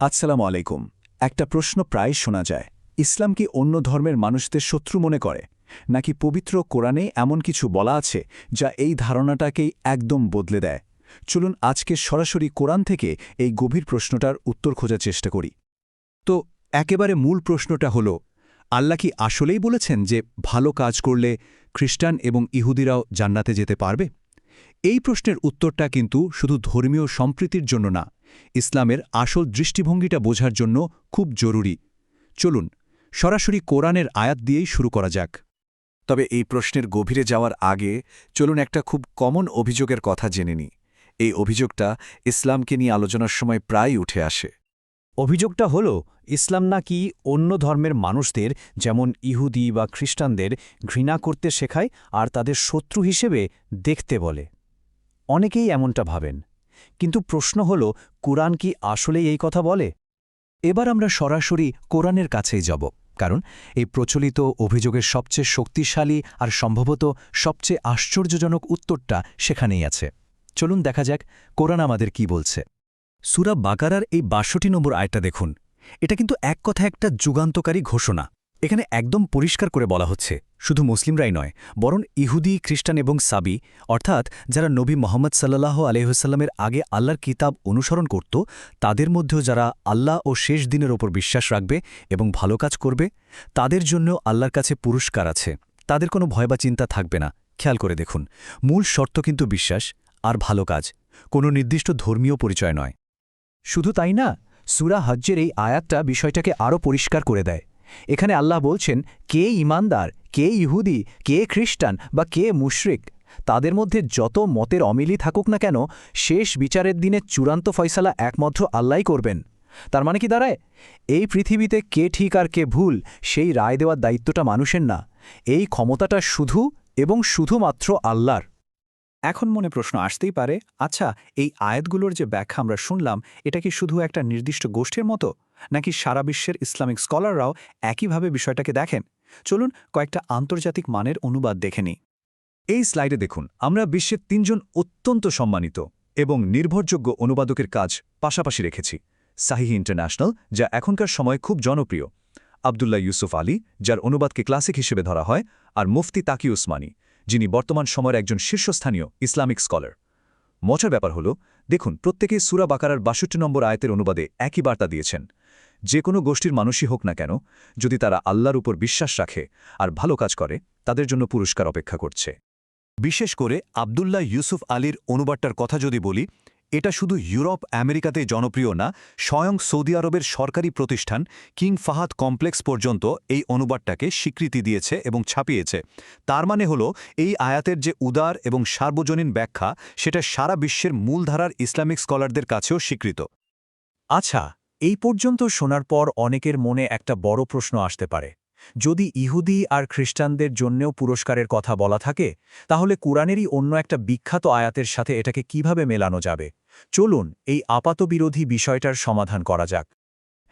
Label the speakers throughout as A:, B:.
A: আসসালামু আলাইকুম। একটা প্রশ্ন প্রায় শোনা যায়। ইসলাম কি অন্য ধর্মের মানুষদের শত্রু মনে করে? নাকি পবিত্র কোরআনে এমন কিছু বলা আছে যা এই ধারণাটাকেই একদম বদলে দেয়? চলুন আজকে সরাসরি কোরআন থেকে এই গভীর প্রশ্নটার উত্তর খোঁজার চেষ্টা করি। তো, একেবারে মূল প্রশ্নটা হল, আল্লাহ কি আসলেই বলেছেন যে ভালো কাজ করলে খ্রিস্টান এবং ইহুদিরাও জান্নাতে যেতে পারবে? এই প্রশ্নের উত্তরটা কিন্তু শুধু ধর্মীয় সম্প্রীতির জন্য না ইসলামের আসল দৃষ্টিভঙ্গিটা বোঝার জন্য খুব জরুরি। চলুন, সরাসরি কোরআনের আয়াত দিয়েই শুরু করা যাক।
B: তবে এই প্রশ্নের গভীরে যাওয়ার আগে চলুন একটা খুব কমন অভিযোগের কথা জেনে নিই। এই অভিযোগটা ইসলামকে নিয়ে আলোচনার সময় প্রায় উঠে আসে।
C: অভিযোগটা হল, ইসলাম নাকি অন্য ধর্মের মানুষদের, যেমন ইহুদি বা খ্রিস্টানদের, ঘৃণা করতে শেখায় আর তাদের শত্রু হিসেবে দেখতে বলে। অনেকেই এমনটা ভাবেন। কিন্তু প্রশ্ন হল, কোরআন কি আসলেই এই কথা বলে?
D: এবার আমরা সরাসরি কোরআনের কাছেই যাব, কারণ এই প্রচলিত অভিযোগের সবচেয়ে শক্তিশালী আর সম্ভবত সবচেয়ে আশ্চর্যজনক উত্তরটা সেখানেই আছে। চলুন দেখা যাক কোরআন আমাদের কি বলছে। সুরা বাকারার এই বাষট্টি নম্বর আয়টা দেখুন। এটা কিন্তু এক কথা একটা যুগান্তকারী ঘোষণা। এখানে একদম পরিষ্কার করে বলা হচ্ছে, শুধু মুসলিমরাই নয়, বরং ইহুদি, খ্রিস্টান এবং সাবি, অর্থাৎ যারা নবী মোহাম্মদ সাল্লাহ আলহ্লামের আগে আল্লাহর কিতাব অনুসরণ করত, তাদের মধ্যেও যারা আল্লাহ ও শেষ দিনের ওপর বিশ্বাস রাখবে এবং ভালো কাজ করবে, তাদের জন্য আল্লাহর কাছে পুরস্কার আছে। তাদের কোনো ভয় বা চিন্তা থাকবে না। খেয়াল করে দেখুন, মূল শর্ত কিন্তু বিশ্বাস আর ভালো কাজ, কোনো নির্দিষ্ট ধর্মীয় পরিচয় নয়।
C: শুধু তাই না, সুরা হজ্জের এই আয়াতটা বিষয়টাকে আরও পরিষ্কার করে দেয়। এখানে আল্লাহ বলছেন, কে ইমানদার, কে ইহুদি, কে খ্রিস্টান বা কে মুশরিক? তাদের মধ্যে যত মতের অমিলই থাকুক না কেন, শেষ বিচারের দিনে চূড়ান্ত ফয়সালা একমাত্র আল্লাহই করবেন। তার মানে কি দাঁড়ায়? এই পৃথিবীতে কে ঠিক আর কে ভুল, সেই রায় দেওয়ার দায়িত্বটা মানুষের না। এই ক্ষমতাটা শুধু এবং শুধুমাত্র আল্লাহর।
E: এখন মনে প্রশ্ন আসতেই পারে আচ্ছা এই আয়াতগুলোর যে ব্যাখ্যা আমরা শুনলাম, এটা কি শুধু একটা নির্দিষ্ট গোষ্ঠীর মতো? নাকি সারা বিশ্বের ইসলামিক স্কলাররাও একইভাবে বিষয়টাকে দেখেন? চলুন কয়েকটা আন্তর্জাতিক মানের অনুবাদ দেখে নিই।
A: এই স্লাইডে দেখুন, আমরা বিশ্বের তিনজন অত্যন্ত সম্মানিত এবং নির্ভরযোগ্য অনুবাদকের কাজ পাশাপাশি রেখেছি। সাহিহ ইন্টারন্যাশনাল, যা এখনকার সময় খুব জনপ্রিয়। আবদুল্লাহ ইউসুফ আলী, যার অনুবাদকে ক্লাসিক হিসেবে ধরা হয়, আর মুফতি তাকি উসমানী যিনি বর্তমান সময়ের একজন শীর্ষস্থানীয় ইসলামিক স্কলার। মজার ব্যাপার হল, দেখুন, প্রত্যেকেই সুরা বাকারার বাষট্টি নম্বর আয়তের অনুবাদে একই বার্তা দিয়েছেন। যে কোনো গোষ্ঠীর মানুষই হোক না কেন, যদি তারা আল্লাহর উপর বিশ্বাস রাখে আর ভালো কাজ করে, তাদের জন্য পুরস্কার অপেক্ষা করছে।
B: বিশেষ করে আবদুল্লাহ ইউসুফ আলীর অনুবাদটার কথা যদি বলি এটা শুধু ইউরোপ, আমেরিকাতে জনপ্রিয় না, স্বয়ং সৌদি আরবের সরকারি প্রতিষ্ঠান কিং ফাহাদ কমপ্লেক্স পর্যন্ত এই অনুবাদটাকে স্বীকৃতি দিয়েছে এবং ছাপিয়েছে। তার মানে হল, এই আয়াতের যে উদার এবং সার্বজনীন ব্যাখ্যা, সেটা সারা বিশ্বের মূলধারার ইসলামিক স্কলারদের কাছেও স্বীকৃত।
C: আচ্ছা এই পর্যন্ত শোনার পর অনেকের মনে একটা বড় প্রশ্ন আসতে পারে। যদি ইহুদি আর খ্রিস্টানদের জন্যেও পুরস্কারের কথা বলা থাকে, তাহলে কুরআনেরই অন্য একটা বিখ্যাত আয়াতের সাথে এটাকে কীভাবে মেলানো যাবে? চলুন এই আপাতবিরোধী বিষয়টার সমাধান করা যাক।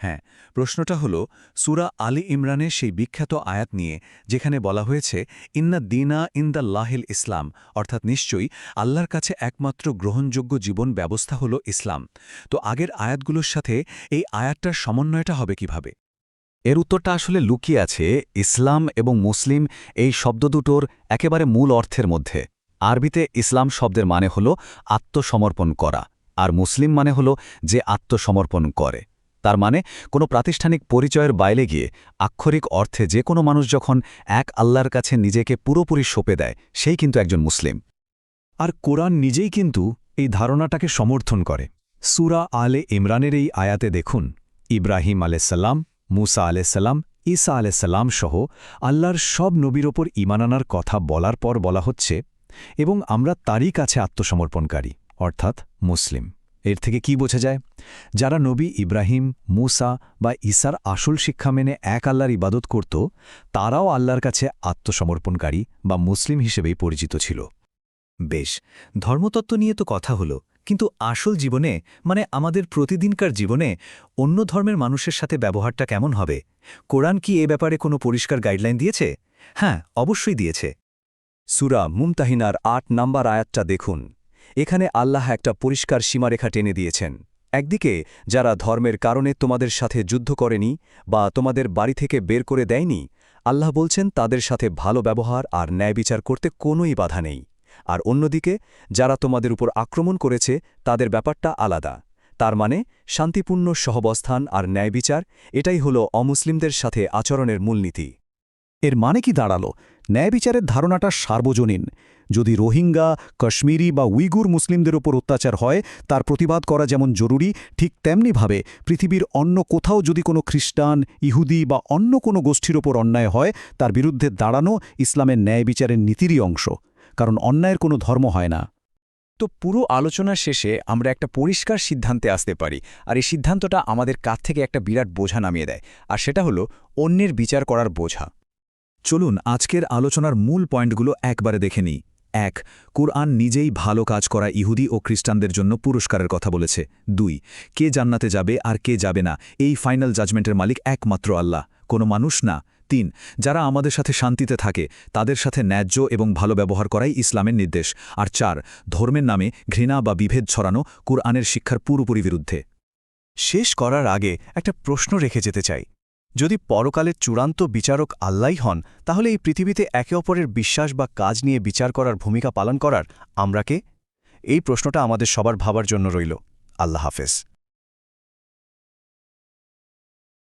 D: হ্যাঁ প্রশ্নটা হল, সুরা আলী ইমরানের সেই বিখ্যাত আয়াত নিয়ে, যেখানে বলা হয়েছে, ইন্না দিনা ইন্দা লাহিল ইসলাম অর্থাৎ নিশ্চয়ই আল্লাহর কাছে একমাত্র গ্রহণযোগ্য জীবন ব্যবস্থা হল ইসলাম। তো আগের আয়াতগুলোর সাথে এই আয়াতটার সমন্বয়টা হবে কীভাবে? এর উত্তরটা আসলে লুকিয়ে আছে ইসলাম এবং মুসলিম এই শব্দ দুটোর একেবারে মূল অর্থের মধ্যে। আরবিতে ইসলাম শব্দের মানে হল আত্মসমর্পণ করা, আর মুসলিম মানে হল যে আত্মসমর্পণ করে। তার মানে কোনো প্রাতিষ্ঠানিক পরিচয়ের বাইরে গিয়ে আক্ষরিক অর্থে যে কোনো মানুষ যখন এক আল্লাহর কাছে নিজেকে পুরোপুরি সঁপে দেয়, সেই কিন্তু একজন মুসলিম।
C: আর কোরআন নিজেই কিন্তু এই ধারণাটাকে সমর্থন করে। সুরা আলে ইমরানের এই আয়াতে দেখুন, ইব্রাহিম আলাইসাল্লাম মুসা আলাইসাল্লাম ঈসা আলাইসাল্লাম সহ আল্লাহর সব নবীর ওপর ইমানানার কথা বলার পর বলা হচ্ছে, এবং আমরা তারই কাছে আত্মসমর্পণকারী, অর্থাৎ মুসলিম। এর থেকে কি বোঝা যায়? যারা নবী ইব্রাহিম, মুসা বা ঈসার আসল শিক্ষা মেনে এক আল্লাহর ইবাদত করত, তারাও আল্লাহর কাছে আত্মসমর্পণকারী বা মুসলিম হিসেবেই পরিচিত ছিল।
D: বেশ, ধর্মতত্ত্ব নিয়ে তো কথা হলো। কিন্তু আসল জীবনে মানে আমাদের প্রতিদিনকার জীবনে, অন্য ধর্মের মানুষের সাথে ব্যবহারটা কেমন হবে? কোরআন কি এ ব্যাপারে কোনো পরিষ্কার গাইডলাইন দিয়েছে? হ্যাঁ অবশ্যই দিয়েছে।
A: সুরা মুমতাহিনার আট নাম্বার আয়াতটা দেখুন। এখানে আল্লাহ একটা পরিষ্কার সীমারেখা টেনে দিয়েছেন।
C: একদিকে, যারা ধর্মের কারণে তোমাদের সাথে যুদ্ধ করেনি বা তোমাদের বাড়ি থেকে বের করে দেয়নি, আল্লাহ বলছেন তাদের সাথে ভালো ব্যবহার আর ন্যায় বিচার করতে কোনোই বাধা নেই। আর অন্যদিকে, যারা তোমাদের উপর আক্রমণ করেছে, তাদের ব্যাপারটা আলাদা। তার মানে শান্তিপূর্ণ সহবস্থান আর ন্যায় বিচার এটাই হল অমুসলিমদের সাথে আচরণের মূলনীতি।
F: এর মানে কি দাঁড়াল? ন্যায় বিচারের ধারণাটা সার্বজনীন। যদি রোহিঙ্গা, কাশ্মীরি বা উইগুর মুসলিমদের ওপর অত্যাচার হয়, তার প্রতিবাদ করা যেমন জরুরি, ঠিক তেমনিভাবে পৃথিবীর অন্য কোথাও যদি কোনো খ্রিস্টান, ইহুদি বা অন্য কোনো গোষ্ঠীর ওপর অন্যায় হয়, তার বিরুদ্ধে দাঁড়ানো ইসলামের ন্যায় বিচারের নীতিরই অংশ। কারণ অন্যায়ের কোনো ধর্ম হয় না।
D: তো পুরো আলোচনা শেষে আমরা একটা পরিষ্কার সিদ্ধান্তে আসতে পারি আর এই সিদ্ধান্তটা আমাদের কাছ থেকে একটা বিরাট বোঝা নামিয়ে দেয় আর সেটা হলো অন্যের বিচার করার বোঝা।
B: চলুন আজকের আলোচনার মূল পয়েন্টগুলো একবারে দেখে নিই। এক, কোরআন নিজেই ভালো কাজ করা ইহুদি ও খ্রিস্টানদের জন্য পুরস্কারের কথা বলেছে। দুই, কে জান্নাতে যাবে আর কে যাবে না? এই ফাইনাল জাজমেন্টের মালিক একমাত্র আল্লাহ। কোনো মানুষ না। তিন, যারা আমাদের সাথে শান্তিতে থাকে, তাদের সাথে ন্যায্য এবং ভালো ব্যবহার করাই ইসলামের নির্দেশ। আর চার, ধর্মের নামে ঘৃণা বা বিভেদ ছড়ানো কুরআনের শিক্ষার পুরোপুরি বিরুদ্ধে।
C: শেষ করার আগে একটা প্রশ্ন রেখে যেতে চাই। যদি পরকালের চূড়ান্ত বিচারক আল্লাহ হন, তাহলে এই পৃথিবীতে একে অপরের বিশ্বাস বা কাজ নিয়ে বিচার করার ভূমিকা পালন করার আমরা কে? এই প্রশ্নটা আমাদের সবার ভাবার জন্য রইল। আল্লাহ হাফেজ।